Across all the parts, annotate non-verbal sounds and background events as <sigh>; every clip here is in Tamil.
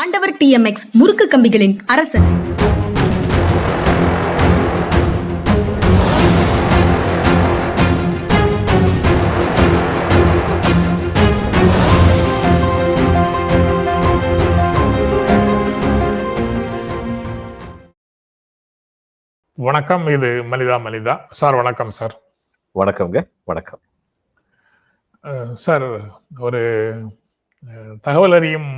ஆண்டவர் டிஎம்எக்ஸ் முறுக்கு கம்பிகளின் அரசன். வணக்கம் இது மலிதா மலிதா. சார் வணக்கம் சார். வணக்கம்ங்க வணக்கம். சார் ஒரு தகவல் அறியும்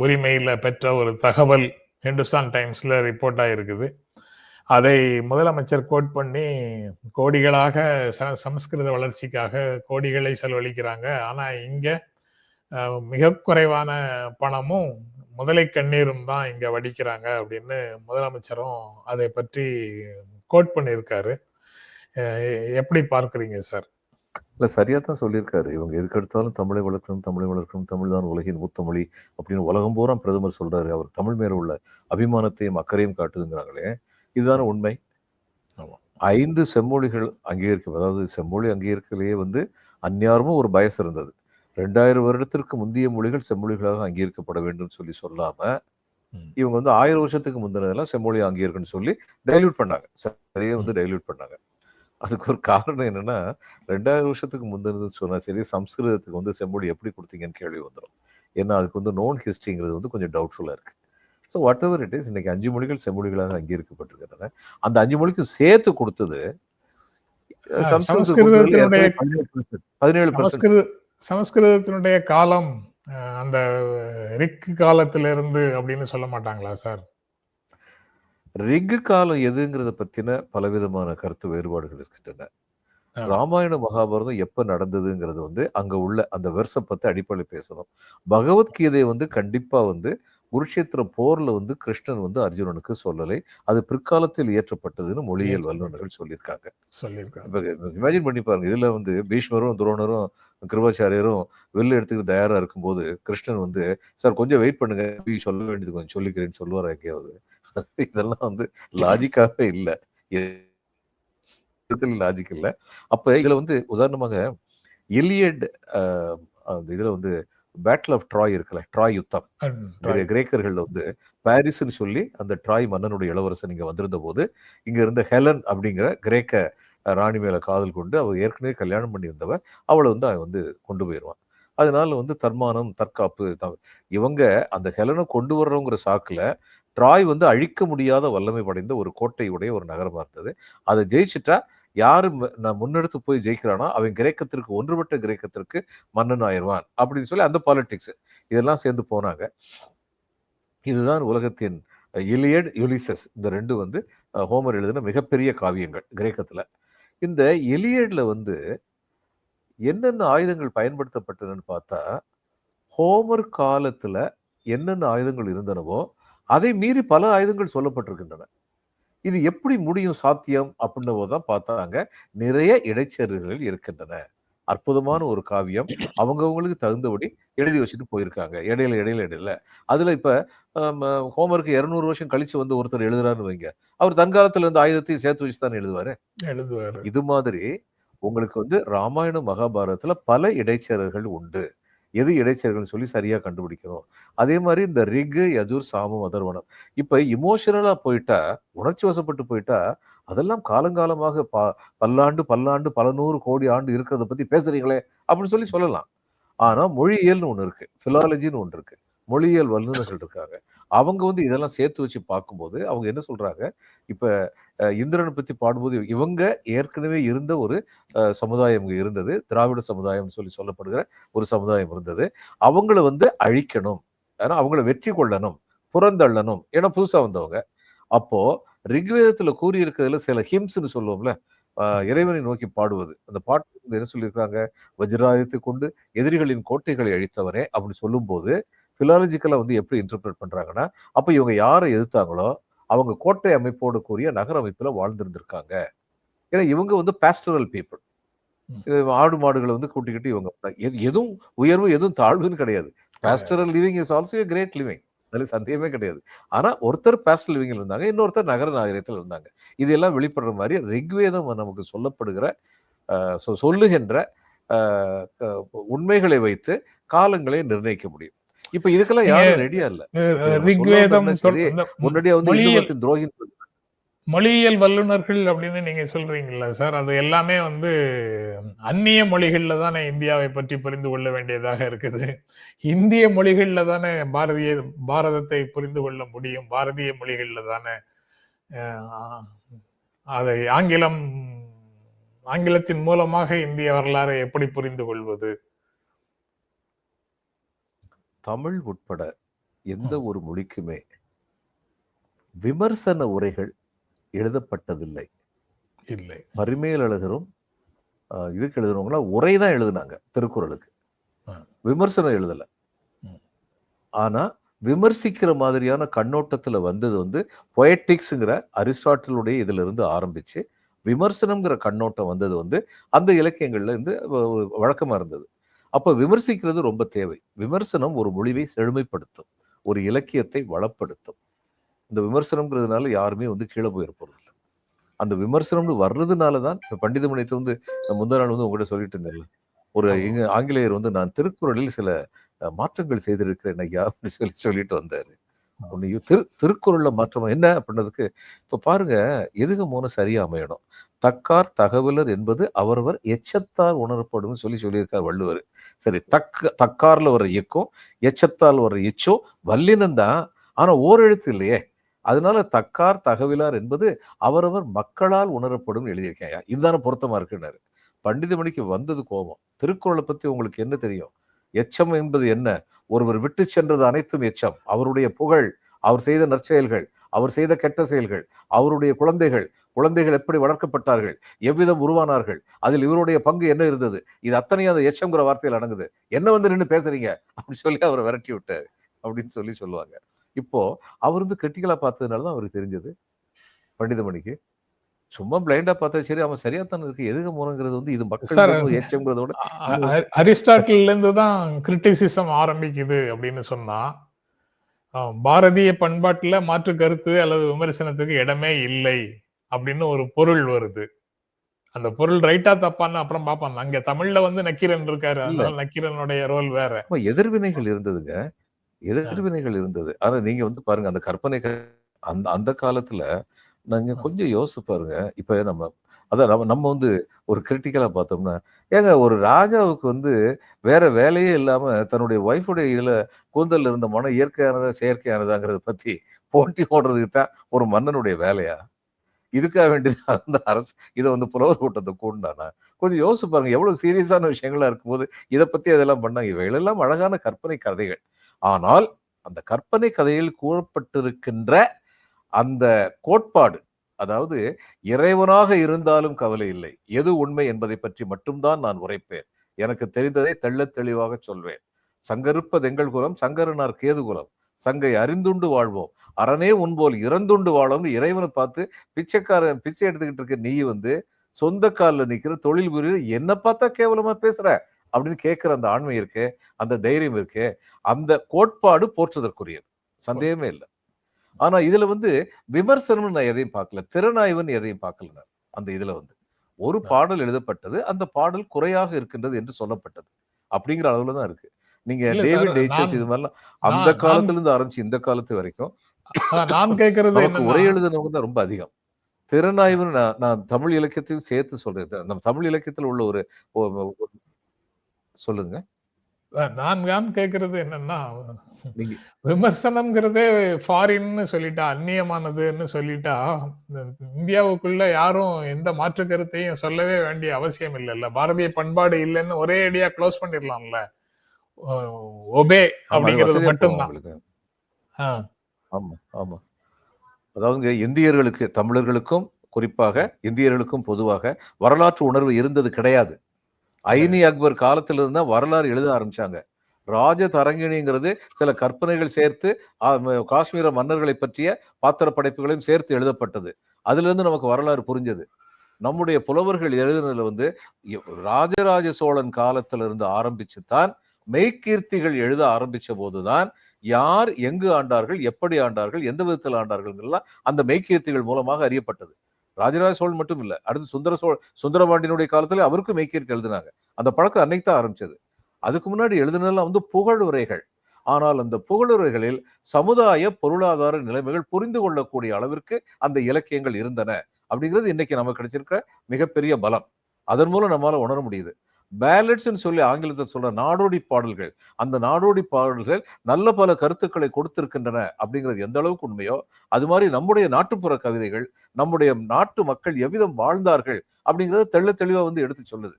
உரிமையில் பெற்ற ஒரு தகவல் ஹிந்துஸ்தான் டைம்ஸில் ரிப்போர்ட் இருக்குது அதை முதலமைச்சர் கோட் பண்ணி கோடிகளாக ச- சமஸ்கிருத வளர்ச்சிக்காக கோடிகளை செலவழிக்கிறாங்க. ஆனால் இங்கே மிக குறைவான பணமும் முதலை கண்ணீரும் தான் இங்கே வடிக்கிறாங்க அப்படின்னு முதலமைச்சரும் அதை பற்றி கோட் பண்ணியிருக்காரு. எப்படி பார்க்குறீங்க சார்? இல்ல சரியா தான் சொல்லியிருக்காரு. இவங்க எதுக்கு எடுத்தாலும் தமிழை வளர்க்கணும் தமிழை வளர்க்கணும் தமிழ் தான் உலகின் மூத்த மொழி அப்படின்னு உலகம் பூரா பிரதமர் சொல்றாரு. அவர் தமிழ் மேல உள்ள அபிமானத்தையும் அக்கறையும் காட்டுதுங்கிறாங்களே இதுதானே உண்மை? ஆமா. ஐந்து செம்மொழிகள் அங்கீகரிக்கும் அதாவது செம்மொழி அங்கீகரிக்கலையே வந்து அந்நியாரமும் ஒரு பயஸ் இருந்தது. ரெண்டாயிரம் வருடத்திற்கு முந்தைய மொழிகள் செம்மொழிகளாக அங்கீகரிக்கப்பட வேண்டும் சொல்லி சொல்லாம ம். இவங்க வந்து ஆயிரம் வருஷத்துக்கு முந்தினதெல்லாம் செம்மொழி அங்கீகரிக்கணும்னு சொல்லி டைல்யூட் பண்ணாங்க. சரியே வந்து டைல்யூட் பண்ணாங்க. அதுக்கு ஒரு காரணம் என்னன்னா ரெண்டாயிரம் வருஷத்துக்கு முந்தினது சொன்னா சரி சம்ஸ்கிருதத்துக்கு வந்து செம்மொழி எப்படி கொடுத்தீங்கன்னு கேள்வி வந்துடும் ஏன்னா அதுக்கு வந்து நோன் ஹிஸ்ட்ரிங்கிறது வந்து கொஞ்சம் டவுட்ஃபுல்லாக இருக்கு. So whatever it is இன்னைக்கு அஞ்சு மொழிகள் செம்மொழிகளாக அங்கீகரிக்கப்பட்டிருக்கின்றன. அந்த அஞ்சு மொழிக்கும் சேர்த்து கொடுத்தது பதினேழு சமஸ்கிருதத்தினுடைய காலம் அந்த ரிக் காலத்திலிருந்து அப்படின்னு சொல்ல மாட்டாங்களா சார்? ரிக்கு காலம் எதுங்கிறத பத்தின பலவிதமான கருத்து வேறுபாடுகள் இருக்கின்றன. ராமாயண மகாபாரதம் எப்ப நடந்ததுங்கிறது வந்து அங்க உள்ள அந்த வருஷம் பத்தி அடிப்படை பேசணும். பகவத்கீதை வந்து கண்டிப்பா வந்து குருஷேத்திர போர்ல வந்து கிருஷ்ணன் வந்து அர்ஜுனனுக்கு சொல்லலை. அது பிற்காலத்தில் இயற்றப்பட்டதுன்னு மொழியியல். வல்லுநர்கள் சொல்லியிருக்காங்க. சொல்லியிருக்காங்க. இமேஜின் பண்ணி பாருங்க. இதுல வந்து பீஷ்மரும் துரோணரும் கிருபாச்சாரியரும் வெளில எடுத்துக்க தயாரா இருக்கும்போது கிருஷ்ணன் வந்து சார் கொஞ்சம் வெயிட் பண்ணுங்க போய் சொல்ல வேண்டியது கொஞ்சம் சொல்லிக்கிறேன்னு சொல்லுவார் எங்கேயாவது? <laughs> இதெல்லாம் வந்து லாஜிக்காகவே இல்லை. லாஜிக் இல்லை. அப்ப இதுல வந்து உதாரணமாக எலியட் இதுல வந்து பேட்டில் ஆஃப் ட்ராய் இருக்குல்ல ட்ராய் யுத்தம். கிரே- கிரேக்கர்கள் வந்து பாரிஸ்னு சொல்லி அந்த ட்ராய் மன்னனுடைய இளவரசன் இங்க வந்திருந்த போது இங்க இருந்த ஹெலன் அப்படிங்கிற கிரேக்க ராணி மேல காதல் கொண்டு அவர் ஏற்கனவே கல்யாணம் பண்ணி வந்தவ அவளை வந்து அவன் வந்து கொண்டு போயிடுவான் அதனால வந்து தர்மானம் தற்காப்பு இவங்க அந்த ஹெலனை கொண்டு வர்றோங்கிற சாக்குல ட்ராய் வந்து அழிக்க முடியாத வல்லமை படைந்த ஒரு கோட்டையுடைய ஒரு நகரமாக இருந்தது. அதை ஜெயிச்சுட்டா யார் நான் முன்னெடுத்து போய் ஜெயிக்கிறானோ அவன் கிரேக்கத்திற்கு ஒன்றுபட்ட கிரேக்கத்திற்கு மன்னன் ஆயிடுவான் அப்படின்னு சொல்லி அந்த பாலிடிக்ஸ் இதெல்லாம் சேர்ந்து போனாங்க. இதுதான் உலகத்தின் இலியட் யுலிசஸ் இந்த ரெண்டு வந்து ஹோமர் எழுதின மிகப்பெரிய காவியங்கள் கிரேக்கத்தில். இந்த எலியட்ல வந்து என்னென்ன ஆயுதங்கள் பயன்படுத்தப்பட்டதுன்னு பார்த்தா ஹோமர் காலத்தில் என்னென்ன ஆயுதங்கள் இருந்தனவோ அதை மீறி பல ஆயுதங்கள் சொல்லப்பட்டிருக்கின்றன. இது எப்படி முடியும் சாத்தியம் அப்படின்னவோ தான் பார்த்தாங்க நிறைய இடைச்செருகள் இருக்கின்றன. அற்புதமான ஒரு காவியம். அவங்கவங்களுக்கு தகுந்தபடி எழுதி வச்சுட்டு போயிருக்காங்க. இடையில இடையில இடையில. அதுல இப்ப ஹோமருக்கு இருநூறு வருஷம் கழிச்சு வந்து ஒருத்தர் எழுதுறாருன்னு வைங்க. அவர் தற்காலத்துல இருந்து ஆயுதத்தையும் சேர்த்து வச்சு தான் எழுதுவாரு? எழுதுவாரு. இது மாதிரி உங்களுக்கு வந்து ராமாயண மகாபாரதத்துல பல இடைச்செருகள் உண்டு. எது இடைச்செருகள்னு சொல்லி சரியாக கண்டுபிடிக்கணும் அதே மாதிரி இந்த ரிகு யஜுர் சாமம் அதர்வனம் இப்போ இமோஷனலாக போயிட்டா உணர்ச்சி வசப்பட்டு போயிட்டா அதெல்லாம் காலங்காலமாக ப பல்லாண்டு பல்லாண்டு பல நூறு கோடி ஆண்டு இருக்கிறத பற்றி பேசுறீங்களே அப்படின்னு சொல்லி சொல்லலாம். ஆனால் மொழியியல்னு ஒன்று இருக்குது ஃபிலாலஜின்னு ஒன்று இருக்குது மொழியியல் வல்லுநர்கள் இருக்காங்க அவங்க வந்து இதெல்லாம் சேர்த்து வச்சு பார்க்கும்போது அவங்க என்ன சொல்றாங்க? இப்போ இந்திரனை பற்றி பாடும்போது இவங்க ஏற்கனவே இருந்த ஒரு சமுதாயம் இருந்தது. திராவிட சமுதாயம் சொல்லி சொல்லப்படுகிற ஒரு சமுதாயம் இருந்தது. அவங்கள வந்து அழிக்கணும். ஏன்னா அவங்கள வெற்றி கொள்ளணும் புறந்தள்ளணும் ஏன்னா புதுசாக வந்தவங்க. அப்போ ரிக்வேதத்தில் கூறியிருக்கிறதுல சில ஹிம்ஸ்னு சொல்லுவோம்ல இறைவனை நோக்கி பாடுவது. அந்த பாட்டு என்ன சொல்லியிருக்காங்க வஜ்ராயத்தை கொண்டு எதிரிகளின் கோட்டைகளை அழித்தவனே அப்படின்னு சொல்லும்போது பிலாலஜிக்கலா வந்து எப்படி இன்டர்பிரட் பண்றாங்கன்னா அப்ப இவங்க யாரை எதிர்த்தாங்களோ அவங்க கோட்டை அமைப்போடு கூடிய நகர அமைப்புல வாழ்ந்திருந்திருக்காங்க. ஏன்னா இவங்க வந்து பாஸ்டரல் பீப்புள். ஆடு மாடுகளை வந்து கூட்டிக்கிட்டு இவங்க எது- எதுவும் உயர்வு எதுவும் தாழ்வுன்னு கிடையாது. Pastoral living is also great living அதுல சந்தேகமே கிடையாது. ஆனா ஒருத்தர் பாஸ்டல் லிவிங்ல இருந்தாங்க இன்னொருத்தர் நகர நாகரிகத்தில் இருந்தாங்க. இதெல்லாம் வெளிப்படுற மாதிரி ரிக்வேதம் நமக்கு சொல்லப்படுகிற சொல்லுகின்ற உண்மைகளை வைத்து காலங்களை நிர்ணயிக்க முடியும். இப்ப இதுக்கெல்லாம் யாரும் ரெடியா இல்ல. ரிக்வேதம் முன்னாடியே வந்து இந்து மொழியியல் வல்லுநர்கள் அப்படின்னு நீங்க சொல்றீங்கல்ல சார் அது எல்லாமே வந்து அந்நிய மொழிகள்ல தானே இந்தியாவை பற்றி புரிந்து கொள்ள வேண்டியதாக இருக்குது. இந்திய மொழிகள்ல தானே பாரதிய பாரதத்தை புரிந்து கொள்ள முடியும். பாரதிய மொழிகள்ல தானே அதை ஆங்கிலம் ஆங்கிலத்தின் மூலமாக இந்திய வரலாறை எப்படி புரிந்து கொள்வது? தமிழ் உட்பட எந்த ஒரு மொழிக்குமே விமர்சன உரைகள் எழுதப்பட்டதில்லை. இல்லை. பரிமேலழகரும் ஆஹ், இதுக்கு எழுதுனவங்களாம் உரை தான் எழுதுனாங்க திருக்குறளுக்கு. விமர்சனம் எழுதல. ஆனா விமர்சிக்கிற மாதிரியான கண்ணோட்டத்துல வந்தது வந்து பொயட்டிக்ஸுங்கிற அரிஸ்டாட்டிலுடைய இதுல இருந்து ஆரம்பிச்சு விமர்சனம்ங்கிற கண்ணோட்டம் வந்தது வந்து அந்த இலக்கியங்கள்ல இருந்து வழக்கமா இருந்தது. அப்ப விமர்சிக்கிறது ரொம்ப தேவை. விமர்சனம் ஒரு மொழிவை செழுமைப்படுத்தும். ஒரு இலக்கியத்தை வளப்படுத்தும். இந்த விமர்சனம்ங்கிறதுனால யாருமே வந்து கீழே போயிட போறது இல்ல. அந்த விமர்சனம்னு வர்றதுனால தான் இப்ப பண்டிதமணியத்தை வந்து முந்தா நாள் வந்து உங்ககிட்ட சொல்லிட்டு இருந்தேன்ல. ஒரு. எங்க ஆங்கிலேயர் வந்து நான் திருக்குறளில் சில மாற்றங்கள் செய்திருக்கிறேன் ஐயா அப்படின்னு சொல்லி சொல்லிட்டு வந்தாரு. ஒன்னு திரு திருக்குறளில் மாற்றம் என்ன அப்படின்றதுக்கு இப்போ பாருங்க எதுக மூணு சரியாக அமையணும்? தக்கார் தகவலர் என்பது அவரவர் எச்சத்தால் உணரப்படும் சொல்லி சொல்லியிருக்கார் வள்ளுவர். சரி தக்க தக்கார்ல வர இயக்கம் எச்சத்தால் வர எச்சோ வல்லினம் தான். ஆனால் ஓரெழுத்து இல்லையே. அதனால தக்கார் தகவலார் என்பது அவரவர் மக்களால் உணரப்படும் எழுதியிருக்கேன் இதுதானே பொருத்தமாக இருக்குன்னாரு. பண்டிதமணிக்கு வந்தது கோபம். திருக்குறளை பற்றி உங்களுக்கு என்ன தெரியும்? எச்சம் என்பது என்ன? ஒருவர் விட்டு சென்றது அனைத்தும் எச்சம். அவருடைய புகழ் அவர் செய்த நற்செயல்கள் அவர் செய்த கெட்ட செயல்கள் அவருடைய குழந்தைகள் குழந்தைகள் எப்படி வளர்க்கப்பட்டார்கள் எவ்விதம் உருவானார்கள் அதில் இவருடைய பங்கு என்ன இருந்தது? இது அத்தனையும் அந்த எச்சங்கிற வார்த்தையில் அடங்குது. என்ன வந்து நின்று பேசுறீங்க? அப்படின்னு சொல்லி அவரை விரட்டி விட்டாரு. அப்படின்னு சொல்லி சொல்லுவாங்க. இப்போ அவர் வந்து கிரிட்டிக்கலா பார்த்ததுனால தான் அவருக்கு தெரிஞ்சது. பண்டிதமணிக்கு. சும்மா பிளைண்டா பார்த்தா சரி அவன் சரியா தானே இருக்கு. எதுக மூலங்கிறது வந்து இது மக்கள் ஏச்சம்ங்கிறத விட அ- அ- அரிஸ்டாட்டில்ல இருந்து தான் கிரிட்டிசிசம் ஆரம்பிக்குது அப்படின்னு சொன்னா பாரதிய பண்பாட்டுல மாற்று கருத்து அல்லது விமர்சனத்துக்கு இடமே இல்லை அப்படின்னு ஒரு பொருள் வருது. அந்த பொருள் ரைட்டா தப்பான்னு அப்புறம் பார்ப்பான் அங்க தமிழ்ல வந்து நக்கீரன் இருக்காரு. அதனால நக்கீரனுடைய ரோல் வேற. எதிர்வினைகள் இருந்ததுங்க. எதிர்வினைகள் இருந்தது. ஆனா நீங்க வந்து பாருங்க அந்த கற்பனை க- அந்த அந்த காலத்துல நாங்க கொஞ்சம் யோசிச்சு பாருங்க. இப்ப நம்ம அதான் நம்ம நம்ம வந்து ஒரு கிரிட்டிக்கலா பார்த்தோம்னா ஏங்க ஒரு ராஜாவுக்கு வந்து வேற வேலையே இல்லாம தன்னுடைய ஒய்ஃபுடைய இதுல கூந்தல்ல இருந்த மனம் இயற்கையானதா செயற்கையானதாங்கிறத பத்தி போட்டி போடுறதுக்கு தான் ஒரு மன்னனுடைய வேலையா? இதுக்காக வேண்டியது அந்த அரசு இதை வந்து புலவர் கூட்டத்தை கூண்டானா கொஞ்சம் யோசிச்சு பாருங்க. எவ்வளவு சீரியஸான விஷயங்களா இருக்கும்போது இதை பத்தி அதெல்லாம் பண்ணாங்க. இவைகளெல்லாம் அழகான கற்பனை கதைகள். ஆனால் அந்த கற்பனை கதையில் கூறப்பட்டிருக்கின்ற அந்த கோட்பாடு அதாவது இறைவனாக இருந்தாலும் கவலை இல்லை. எது உண்மை என்பதை பற்றி மட்டும்தான் நான் உரைப்பேன். எனக்கு தெரிந்ததை தெள்ளத் தெளிவாக சொல்வேன். சங்கருப்பது எங்கள் குலம் சங்கரனார் கேது குலம். சங்கை அறிந்துண்டு வாழ்வோம். அரணே உன்போல் இறந்துண்டு வாழும்னு இறைவனை பார்த்து பிச்சைக்காரன் பிச்சை எடுத்துக்கிட்டு இருக்க நீ வந்து சொந்த காலில் நிற்கிற தொழில் புரிய என்ன பார்த்தா கேவலமா பேசுற? அப்படின்னு கேட்கிற அந்த ஆண்மை இருக்கே அந்த தைரியம் இருக்கே அந்த கோட்பாடு போற்றுதற்குரியது. சந்தேகமே இல்லை. ஆனா இதுல வந்து விமர்சனம்னு நான் எதையும் பார்க்கல. திறனாய்வுன்னு எதையும் பார்க்கல நான் அந்த இதுல வந்து. ஒரு பாடல் எழுதப்பட்டது அந்த பாடல் குறையாக இருக்கின்றது என்று சொல்லப்பட்டது அப்படிங்கிற அளவுல தான் இருக்கு. நீங்க டேவிட் டேச்சஸ் இது மாதிரிலாம் அந்த காலத்துல இருந்து ஆரம்பிச்சு இந்த காலத்து வரைக்கும் நான் கேட்கறது உரை எழுதுனவங்க தான் ரொம்ப அதிகம். திறனாய்வுன்னு நான் நான் தமிழ் இலக்கியத்தையும் சேர்த்து சொல்றேன். நம்ம தமிழ் இலக்கியத்துல உள்ள ஒரு சொல்லுங்க. நான் நான் கேட்கறது என்னன்னா விமர்சனம்ங்கிறதே ஃபாரின்னு சொல்லிட்டா அந்நியமானதுன்னு சொல்லிட்டா இந்த இந்தியாவுக்குள்ள யாரும் எந்த மாற்று கருத்தையும் சொல்லவே வேண்டிய அவசியம் இல்லைல்ல. பாரதிய பண்பாடு இல்லைன்னு ஒரே அடியா க்ளோஸ் பண்ணிடலாம்ல. ஒபே அப்படிங்கிறது மட்டும்தான். ஆமா ஆமா. அதாவது இந்தியர்களுக்கு தமிழர்களுக்கும் குறிப்பாக இந்தியர்களுக்கும் பொதுவாக வரலாற்று உணர்வு இருந்தது கிடையாது. ஐனி அக்பர் காலத்திலிருந்து வரலாறு எழுத ஆரம்பிச்சாங்க. ராஜ தரங்கிணிங்கிறது சில கற்பனைகள் சேர்த்து காஷ்மீர மன்னர்களை பற்றிய பாத்திர படைப்புகளையும் சேர்த்து எழுதப்பட்டது. அதுலேருந்து நமக்கு வரலாறு புரிஞ்சது. நம்முடைய புலவர்கள் எழுதுனதுல வந்து ராஜராஜ சோழன் காலத்திலிருந்து ஆரம்பிச்சு தான் மெய்கீர்த்திகள் எழுத ஆரம்பிச்ச போதுதான் யார் எங்கு ஆண்டார்கள் எப்படி ஆண்டார்கள் எந்த விதத்தில் ஆண்டார்கள் அந்த மெய்கீர்த்திகள் மூலமாக அறியப்பட்டது. ராஜராஜ சோழன் மட்டும் இல்லை அடுத்து சுந்தர சோழ சுந்தரபாண்டியனுடைய காலத்தில் அவருக்கும் மெய்கீர்த்தி எழுதினாங்க. அந்த பழக்கம் அன்னைக்கு தான் ஆரம்பிச்சது. அதுக்கு முன்னாடி எழுதுனதெல்லாம் வந்து புகழுரைகள் ஆனால் அந்த புகழுரைகளில் சமுதாய பொருளாதார நிலைமைகள் புரிந்து கொள்ளக்கூடிய அளவிற்கு அந்த இலக்கியங்கள் இருந்தன. அப்படிங்கிறது இன்னைக்கு நமக்கு கிடைச்சிருக்கிற மிகப்பெரிய பலம். அதன் மூலம் நம்மளால் உணர முடியுது. பேலட்ஸ்ன்னு சொல்லி ஆங்கிலத்தில் சொல்ற நாடோடி பாடல்கள் அந்த நாடோடி பாடல்கள் நல்ல பல கருத்துக்களை கொடுத்திருக்கின்றன அப்படிங்கிறது எந்த அளவுக்கு உண்மையோ அது மாதிரி நம்முடைய நாட்டுப்புற கவிதைகள் நம்முடைய நாட்டு மக்கள் எவ்விதம் வாழ்ந்தார்கள் அப்படிங்கிறத தெள்ள தெளிவாக வந்து எடுத்து சொல்லுது.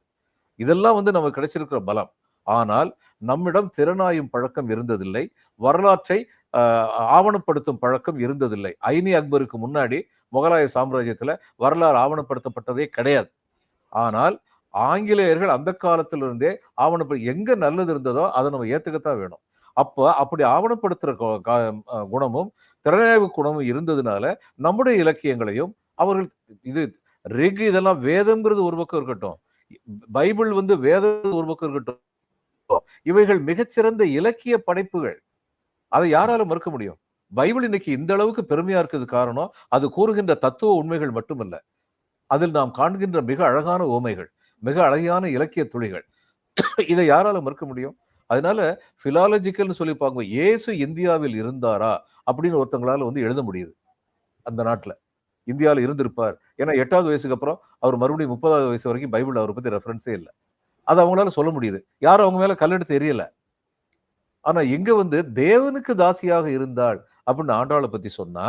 இதெல்லாம் வந்து நமக்கு கிடைச்சிருக்கிற பலம். ஆனால் நம்மிடம் திறனாயும் பழக்கம் இருந்ததில்லை வரலாற்றை ஆஹ், ஆவணப்படுத்தும் பழக்கம் இருந்ததில்லை. ஐனி அக்பருக்கு முன்னாடி முகலாய சாம்ராஜ்யத்தில் வரலாறு ஆவணப்படுத்தப்பட்டதே கிடையாது. ஆனால் ஆங்கிலேயர்கள் அந்த காலத்திலிருந்தே ஆவணப்படு எங்க நல்லது இருந்ததோ அதை நம்ம ஏத்துக்கத்தான் வேணும். அப்போ அப்படி ஆவணப்படுத்துற கு- கா- குணமும் திறனாய்வு குணமும் இருந்ததுனால நம்முடைய இலக்கியங்களையும் அவர்கள் இது ரிக் இதெல்லாம் வேதம்ங்கிறது ஒரு பக்கம் இருக்கட்டும் பைபிள் வந்து வேதம் ஒரு பக்கம் இருக்கட்டும் இவைகள் மிகச்சிறந்த இலக்கிய படைப்புகள். அதை யாராலும் மறுக்க முடியும்? பைபிள் இன்னைக்கு இந்த அளவுக்கு பெருமையா இருக்கிறது காரணம் அது கூறுகின்ற தத்துவ உண்மைகள் மட்டுமல்ல. அதில் நாம் காண்கின்ற மிக அழகான ஓமைகள் மிக அழகான இலக்கிய துளிகள். இதை யாரால மறுக்க முடியும்? அதனால பிலாலஜிக்கல்னு சொல்லி பார்க்கும் இயேசு இந்தியாவில் இருந்தாரா? அப்படின்னு ஒருத்தங்களால வந்து எழுத முடியுது. அந்த நாட்டில். இந்தியாவில் இருந்திருப்பார். ஏன்னா எட்டாவது வயசுக்கு அப்புறம் அவர் மறுபடியும் முப்பதாவது வயசு வரைக்கும் பைபிள் அவரை பற்றி ரெஃபரன்ஸே இல்லை. அது அவங்களால சொல்ல முடியுது. யாரும் அவங்க மேல கல்லெடுத்து எரியல. ஆனா இங்க வந்து தேவனுக்கு தாசியாக இருந்தாள் அப்படின்னு ஆண்டாளை பத்தி சொன்னா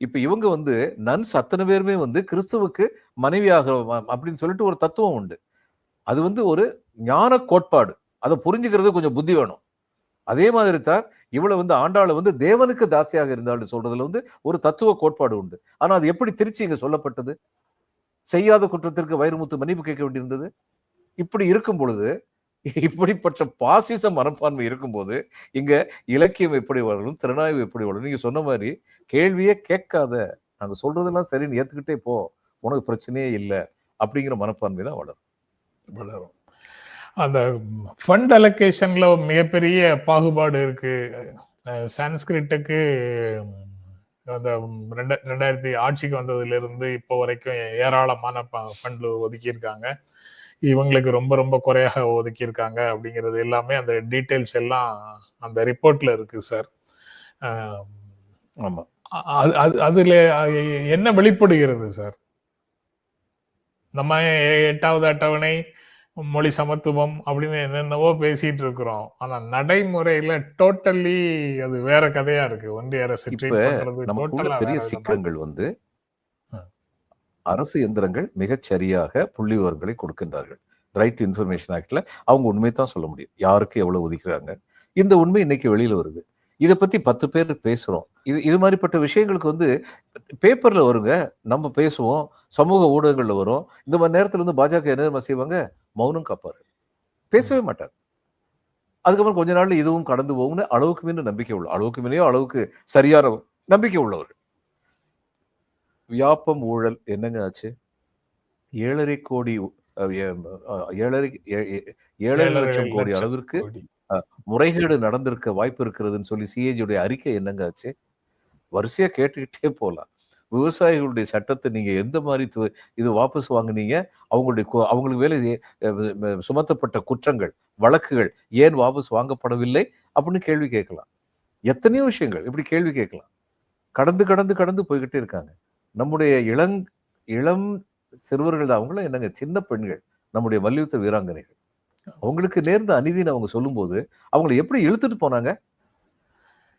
இப்ப இவங்க வந்து நன்ஸ் அத்தனை பேருமே வந்து கிறிஸ்துவுக்கு மனைவியாக அப்படின்னு சொல்லிட்டு ஒரு தத்துவம் உண்டு. அது வந்து ஒரு ஞான கோட்பாடு. அதை புரிஞ்சுக்கிறது கொஞ்சம் புத்தி வேணும். அதே மாதிரி தான் இவளை வந்து ஆண்டாளை வந்து தேவனுக்கு தாசியாக இருந்தாள்னு சொல்றதுல வந்து ஒரு தத்துவ கோட்பாடு உண்டு. ஆனா அது எப்படி திருச்சி இங்க சொல்லப்பட்டது? செய்யாத குற்றத்திற்கு வைரமுத்து மன்னிப்பு கேட்க வேண்டியிருந்தது? இப்படி இருக்கும் பொழுது இப்படிப்பட்ட பாசிச மனப்பான்மை இருக்கும்போது இங்க இலக்கியம் எப்படி வளரும் திறனாய்வு எப்படி வளரும்? நீங்க சொன்ன மாதிரி கேள்வியே கேட்காத நாங்க சொல்றதெல்லாம் சரின்னு ஏத்துக்கிட்டே போ உனக்கு பிரச்சனையே இல்லை அப்படிங்கிற மனப்பான்மை தான் வளரும். வளரும். அந்த ஃபண்ட் அலோகேஷன்ல மிகப்பெரிய பாகுபாடு இருக்கு. அஹ் சான்ஸ்கிரிட்டுக்கு அந்த ரெண்ட ரெண்டாயிரத்தி ஆட்சிக்கு வந்ததுல இருந்து இப்போ வரைக்கும் ஏராளமான ஃபண்ட் ஒதுக்கியிருக்காங்க. இவங்களுக்கு ரொம்ப ரொம்ப குறையாக ஒதுக்கியிருக்காங்க அப்படிங்கிறது எல்லாமே அந்த டீட்டெயில்ஸ் எல்லாம் அந்த ரிப்போர்ட்ல இருக்கு சார். ஆமா. அது அது- அதுல என்ன வெளிப்படுகிறது சார்? நம்ம எட்டாவது அட்டவணை மொழி சமத்துவம் அப்படின்னு என்னென்னவோ பேசிட்டு இருக்கிறோம். ஆனா நடைமுறையில டோட்டலி அது வேற கதையா இருக்கு. ஒன்றிய அரசு பெரிய சிக்கங்கள் வந்து. அரசு எந்திரங்கள் மிகச் சரியாக புள்ளி விவரங்களை கொடுக்கின்றார்கள். ரைட் இன்ஃபர்மேஷன் ஆக்டில் அவங்க உண்மை தான் சொல்ல முடியும். யாருக்கு எவ்வளவு ஒதுக்கிறாங்க? இந்த உண்மை இன்னைக்கு வெளியில் வருது. இதை பத்தி பத்து பேர் பேசுறோம். இது இது மாதிரிப்பட்ட விஷயங்களுக்கு வந்து பேப்பர்ல வருங்க. நம்ம பேசுவோம். சமூக ஊடகங்கள்ல வரும். இந்த மாதிரி நேரத்துல வந்து பாஜக என்ன செய்வாங்க? மௌனம் காப்பாரு. பேசவே மாட்டார் அதுக்கப்புறம் கொஞ்ச நாள்ல இதுவும் கடந்து போகும்னு அளவுக்கு மீன் நம்பிக்கை உள்ள அளவுக்கு மீனையோ அளவுக்கு சரியான நம்பிக்கை உள்ளவர். வியாபம் ஊழல் என்னங்க ஆச்சு? ஏழரை கோடி ஏழரை ஏழரை லட்சம் கோடி அளவிற்கு கோடி. முறைகேடு நடந்திருக்க வாய்ப்பு இருக்கிறதுன்னு சொல்லி சிஏஜி உடைய அறிக்கை என்னங்க ஆச்சு? வரிசையா கேட்டுக்கிட்டே போலாம். விவசாயிகளுடைய சட்டத்தை நீங்க எந்த மாதிரி இது வாபஸ் வாங்குனீங்க? அவங்களுடைய அவங்களுக்கு அஹ் சுமத்தப்பட்ட குற்றங்கள் வழக்குகள் ஏன் வாபஸ் வாங்கப்படவில்லை? அப்படின்னு கேள்வி கேட்கலாம். எத்தனையோ விஷயங்கள் இப்படி கேள்வி கேட்கலாம். கடந்து கடந்து கடந்து போய்கிட்டே இருக்காங்க. நம்முடைய இளங் இளம் சிறுவர்கள் தான். அவங்களும் என்னங்க? சின்ன பெண்கள். நம்முடைய மல்யுத்த வீராங்கனைகள். அவங்களுக்கு நேர்ந்த அநீதின்னு அவங்க சொல்லும்போது அவங்களை எப்படி இழுத்துட்டு போனாங்க?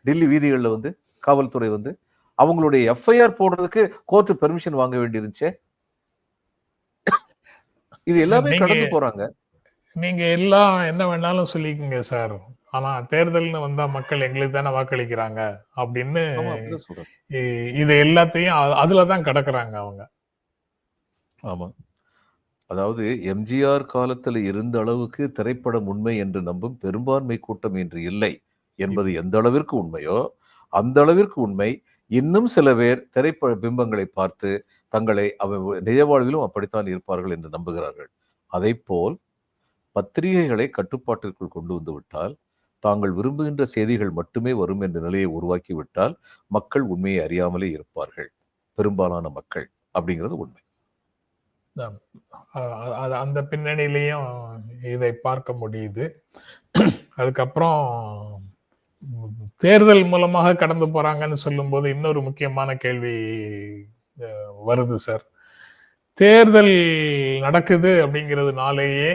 டெல்லி வீதிகளில் வந்து காவல்துறை வந்து அவங்களுடைய எஃப்ஐஆர் போடுறதுக்கு கோர்ட் பெர்மிஷன் வாங்க வேண்டியிருந்துச்சே? இது எல்லாமே கடந்து போறாங்க. நீங்க எல்லாம் என்ன வேணாலும் சொல்லிக்கங்க சார். ஆனா தேர்தல்னு வந்தா மக்கள் எங்களுக்கு தானே வாக்களிக்கிறாங்க அப்படின்னு இது எல்லாத்தையும் அதுலதான் கடக்குறாங்க அவங்க. ஆமா. அதாவது எம்ஜிஆர் காலத்துல இருந்த அளவுக்கு திரைப்படம் உண்மை என்று நம்பும் பெரும்பான்மை கூட்டம் இன்று இல்லை என்பது எந்த அளவிற்கு உண்மையோ அந்த அளவிற்கு உண்மை. இன்னும் சில பேர் திரைப்பட பிம்பங்களை பார்த்து தங்களை அவ நிஜ வாழ்விலும் அப்படித்தான் இருப்பார்கள் என்று நம்புகிறார்கள். அதைப்போல் பத்திரிகைகளை கட்டுப்பாட்டிற்குள் கொண்டு வந்து விட்டால் தாங்கள் விரும்புகின்ற செய்திகள் மட்டுமே வரும் என்ற நிலையை உருவாக்கி விட்டால் மக்கள் உண்மையை அறியாமலே இருப்பார்கள். பெரும்பாலான மக்கள் அப்படிங்கிறது உண்மை. அந்த பின்னணியிலையும் இதை பார்க்க முடியுது. அதுக்கப்புறம் தேர்தல் மூலமாக கடந்து போறாங்கன்னு சொல்லும்போது இன்னொரு முக்கியமான கேள்வி வருது சார். தேர்தல் நடக்குது அப்படிங்கிறதுனாலேயே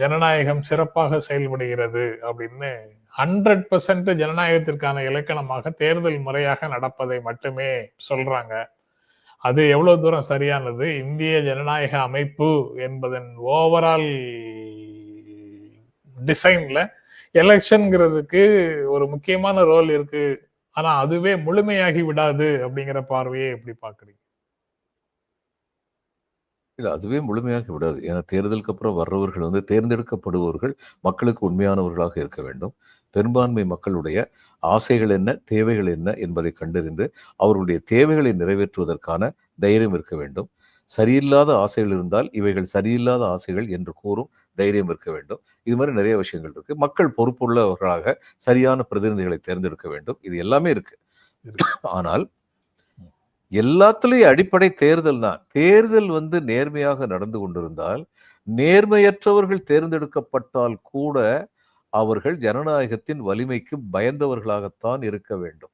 ஜனநாயகம் சிறப்பாக செயல்படுகிறது அப்படின்னு ஹண்ட்ரட் பர்சன்ட் ஜனநாயகத்திற்கான இலக்கணமாக தேர்தல் முறையாக நடப்பதை மட்டுமே சொல்றாங்க. அது எவ்வளவு தூரம் சரியானது? இந்திய ஜனநாயக அமைப்பு என்பதன் ஓவரால் டிசைன்ல எலெக்ஷன்கிறதுக்கு ஒரு முக்கியமான ரோல் இருக்கு. ஆனா அதுவே முழுமையாகி விடாது அப்படிங்கிற பார்வையை எப்படி பாக்குறீங்க இல்ல அதுவே முழுமையாக விடாது. ஏன்னா தேர்தலுக்கு அப்புறம் வர்றவர்கள் வந்து தேர்ந்தெடுக்கப்படுபவர்கள் மக்களுக்கு உண்மையானவர்களாக இருக்க வேண்டும். பெரும்பான்மை மக்களுடைய ஆசைகள் என்ன தேவைகள் என்ன என்பதை கண்டறிந்து அவர்களுடைய தேவைகளை நிறைவேற்றுவதற்கான தைரியம் இருக்க வேண்டும். சரியில்லாத ஆசைகள் இருந்தால் இவைகள் சரியில்லாத ஆசைகள் என்று கூறும் தைரியம் இருக்க வேண்டும். இது மாதிரி நிறைய விஷயங்கள் இருக்கு. மக்கள் பொறுப்புள்ளவர்களாக சரியான பிரதிநிதிகளை தேர்ந்தெடுக்க வேண்டும். இது எல்லாமே இருக்கு. ஆனால் எல்லாத்துலயும் அடிப்படை தேர்தல் தான். தேர்தல் வந்து நேர்மையாக நடந்து கொண்டிருந்தால் நேர்மையற்றவர்கள் தேர்ந்தெடுக்கப்பட்டால் கூட அவர்கள் ஜனநாயகத்தின் வலிமைக்கு பயந்தவர்களாகத்தான் இருக்க வேண்டும்.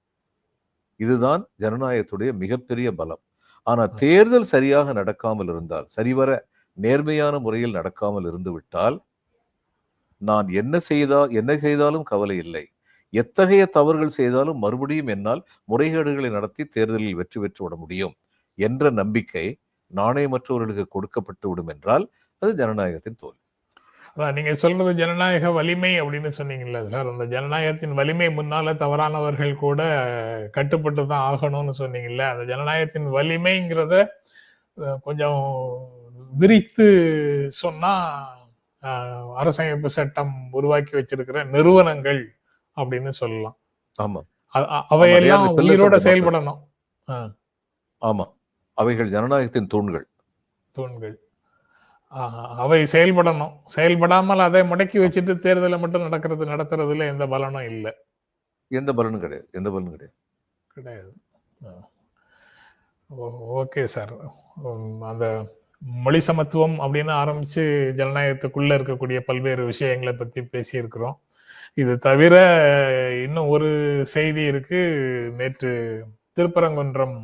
இதுதான் ஜனநாயகத்துடைய மிகப்பெரிய பலம். ஆனா தேர்தல் சரியாக நடக்காமல் இருந்தால் சரிவர நேர்மையான முறையில் நடக்காமல் இருந்து விட்டால் நான் என்ன செய்தா என்ன செய்தாலும் கவலை இல்லை. எத்தகைய தவறுகள் செய்தாலும் மறுபடியும் என்னால் முறைகேடுகளை நடத்தி தேர்தலில் வெற்றி பெற்று விட முடியும் என்ற நம்பிக்கை நாணயமற்றவர்களுக்கு கொடுக்கப்பட்டு விடும் என்றால் அது ஜனநாயகத்தின் தோல்வி அதான் நீங்க சொல்றது ஜனநாயக வலிமை அப்படின்னு சொன்னீங்கல்ல சார். அந்த ஜனநாயகத்தின் வலிமை முன்னால தவறானவர்கள் கூட கட்டுப்பட்டு தான் ஆகணும்னு சொன்னீங்கல்ல. அந்த ஜனநாயகத்தின் வலிமைங்கிறத கொஞ்சம் விரித்து சொன்னா அரசமைப்பு சட்டம் உருவாக்கி வச்சிருக்கிற நிறுவனங்கள் அப்படின்னு சொல்லலாம். ஆமா. அவையெல்லாம் உயிரோட செயல்படணும். ஆமா. அவைகள் ஜனநாயகத்தின் தூண்கள். தூண்கள். அவை செயல்படணும். செயல்படாமல் அதை முடக்கி வச்சுட்டு தேர்தலை மட்டும் நடக்கிறது நடத்துறதுல எந்த பலனும் இல்லை. எந்த பலனும் கிடையாது. எந்த பலனும் கிடையாது. கிடையாது. Okay sir. அந்த மொழி சமத்துவம் அப்படின்னு ஆரம்பிச்சு ஜனநாயகத்துக்குள்ள இருக்கக்கூடிய பல்வேறு விஷயங்களை பத்தி பேசியிருக்கிறோம். இது தவிர இன்னும் ஒரு செய்தி இருக்கு. நேற்று திருப்பரங்குன்றம்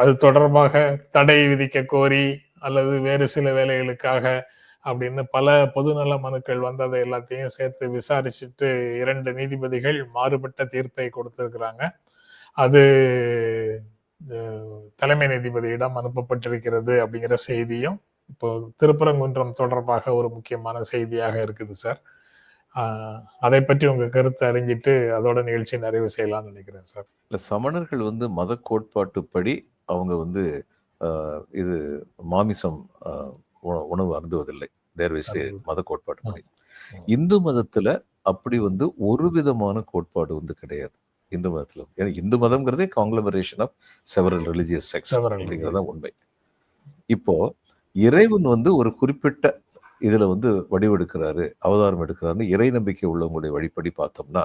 அது தொடர்பாக தடை விதிக்க கோரி அல்லது வேறு சில வேலைகளுக்காக அப்படின்னு பல பொதுநல மனுக்கள் வந்ததை எல்லாத்தையும் சேர்த்து விசாரிச்சுட்டு இரண்டு நீதிபதிகள் மாறுபட்ட தீர்ப்பை கொடுத்திருக்கிறாங்க. அது தலைமை நீதிபதியிடம் அனுப்பப்பட்டிருக்கிறது அப்படிங்கிற செய்தியும் இப்போ திருப்பரங்குன்றம் தொடர்பாக ஒரு முக்கியமான செய்தியாக இருக்குது சார். அதை பற்றி உங்க கருத்து அறிஞ்சிட்டு அதோட நிகழ்ச்சி நிறைவு செய்யலாம்னு நினைக்கிறேன் சார். இல்ல சமணர்கள் வந்து மத கோட்பாட்டுப்படி அவங்க வந்து இது மாமிசம் உணவு அருந்துவதில்லை. தேர் இஸ் மத கோட்பாட்டுப்படி. இந்து மதத்துல அப்படி வந்து ஒரு விதமான கோட்பாடு வந்து கிடையாது. இந்து மதத்துல. ஏன்னா Hindu மதம்ங்கிறதே conglomeration of several religious sects Several அப்படிங்கிறது தான் உண்மை. இப்போ இறைவன் வந்து ஒரு குறிப்பிட்ட இதுல வந்து வடிவெடுக்கிறாரு அவதாரம் எடுக்கிறாருன்னு இறை நம்பிக்கை உள்ளவங்களுடைய வழிப்படி பார்த்தோம்னா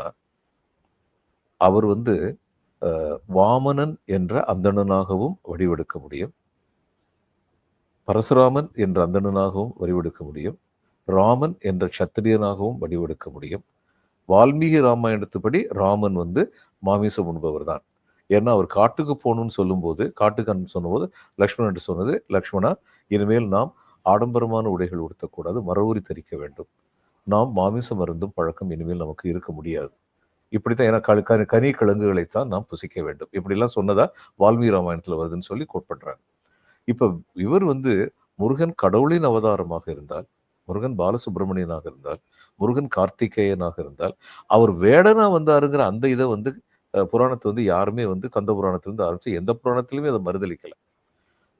அவர் வந்து வாமனன் என்ற அந்தணனாகவும் வடிவெடுக்க முடியும். பரசுராமன் என்ற அந்தணனாகவும் வடிவெடுக்க முடியும். ராமன் என்ற க்ஷத்திரியனாகவும் வடிவெடுக்க முடியும். வால்மீகி ராமாயணத்துப்படி ராமன் வந்து மாமிசம் உண்பவர் தான் ஏன்னா அவர் காட்டுக்கு போகணும்னு சொல்லும்போது காட்டுக்கு அனுப்பி சொன்னபோது லக்ஷ்மணன் என்று சொன்னது லக்ஷ்மணா இனிமேல் நாம் ஆடம்பரமான உடைகள் உடுத்தக்கூடாது மரவுரி தரிக்க வேண்டும். நாம் மாமிசம் அருந்தும் பழக்கம் இனிமேல் நமக்கு இருக்க முடியாது. இப்படித்தான் ஏன்னா கனி கனி கிழங்குகளைத்தான் நாம் புசிக்க வேண்டும். இப்படிலாம் சொன்னதா வால்மீகி ராமாயணத்தில் வருதுன்னு சொல்லி கோட் பண்ணுறாங்க இப்போ இவர் வந்து முருகன் கடவுளின் அவதாரமாக இருந்தால் முருகன் பாலசுப்ரமணியனாக இருந்தால் முருகன் கார்த்திகேயனாக இருந்தால் அவர் வேடனா வந்தாருங்கிற அந்த இதை வந்து புராணத்தை வந்து யாருமே வந்து கந்த புராணத்திலிருந்து ஆரம்பிச்சு எந்த புராணத்திலுமே அதை மறுதளிக்கல.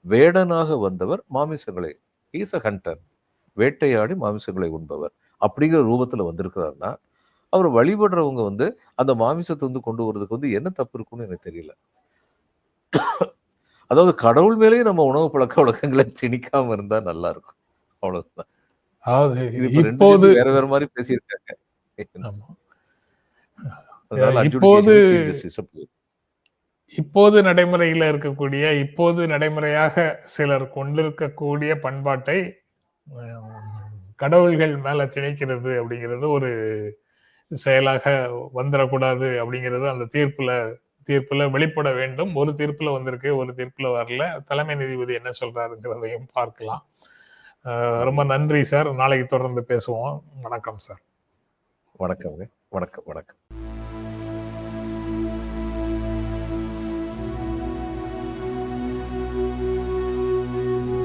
வேடனாக வந்தவர் மாமிசங்களை ஈஸ் அ ஹண்டர் வேட்டையாடி மாமிசங்களை உண்பவர். அப்படிங்கிற ரூபத்துல வந்திருக்கிறாருன்னா அவர் வழிபடுறவங்க வந்து அந்த மாமிசத்தை வந்து கொண்டு வர்றதுக்கு வந்து என்ன தப்பு இருக்குன்னு எனக்கு தெரியல. அதாவது கடவுள் மேலேயும் நம்ம உணவு பழக்க வழக்கங்களை திணிக்காம இருந்தா நல்லா இருக்கும். அவ்வளவுதான். வேற வேற மாதிரி பேசியிருக்காங்க. இப்போது-. இப்போது நடைமுறையில இருக்கக்கூடிய இப்போது நடைமுறையாக சிலர் கொண்டிருக்கக்கூடிய பண்பாட்டை கடவுள்கள் மேல திணிக்கிறது அப்படிங்கிறது ஒரு செயலாக வந்துடக்கூடாது அப்படிங்கிறது அந்த தீர்ப்புல தீர்ப்புல வெளிப்பட வேண்டும். ஒரு தீர்ப்புல வந்திருக்கு ஒரு தீர்ப்புல வரல. தலைமை நீதிபதி என்ன சொல்றாருங்கிறதையும் பார்க்கலாம். ரொம்ப நன்றி சார். நாளைக்கு தொடர்ந்து பேசுவோம். வணக்கம் சார். வணக்கம்ங்க. வணக்கம் வணக்கம்.